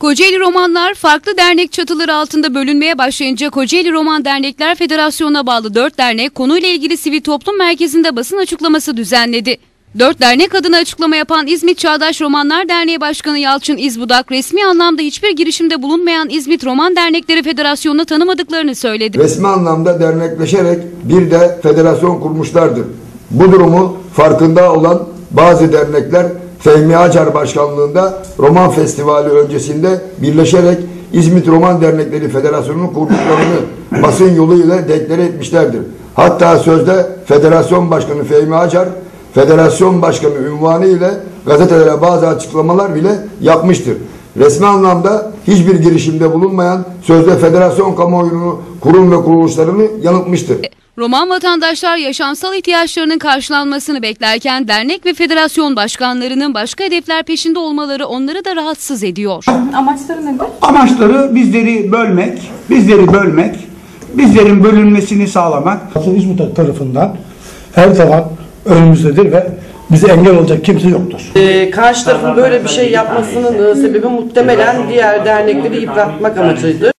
Kocaeli Romanlar farklı dernek çatıları altında bölünmeye başlayınca Kocaeli Roman Dernekler Federasyonu'na bağlı 4 dernek konuyla ilgili sivil toplum merkezinde basın açıklaması düzenledi. 4 dernek adına açıklama yapan İzmit Çağdaş Romanlar Derneği Başkanı Yalçın İzbudak resmi anlamda hiçbir girişimde bulunmayan İzmit Roman Dernekleri Federasyonu'nu tanımadıklarını söyledi. resmi anlamda dernekleşerek bir de federasyon kurmuşlardır. Bu durumu farkında olan bazı dernekler Fehmi Acar Başkanlığında Roman Festivali öncesinde birleşerek İzmit Roman Dernekleri Federasyonu'nu kurduklarını basın yoluyla deklare etmişlerdir. Hatta sözde Federasyon Başkanı Fehmi Acar, Federasyon Başkanı ünvanı ile gazetelere bazı açıklamalar bile yapmıştır. Resmi anlamda hiçbir girişimde bulunmayan sözde federasyon kamuoyunu kurum ve kuruluşlarını yanıltmıştır. Roman vatandaşlar yaşamsal ihtiyaçlarının karşılanmasını beklerken dernek ve federasyon başkanlarının başka hedefler peşinde olmaları onları da rahatsız ediyor. Amaçları nedir? Amaçları bizleri bölmek, bizleri bölmek, bizlerin bölünmesini sağlamak. İzmit tarafından her zaman önümüzdedir ve bize engel olacak kimse yoktur. Ee, karşı tarafın böyle bir şey yapmasının e, sebebi muhtemelen diğer dernekleri yıpratmak amacıydı.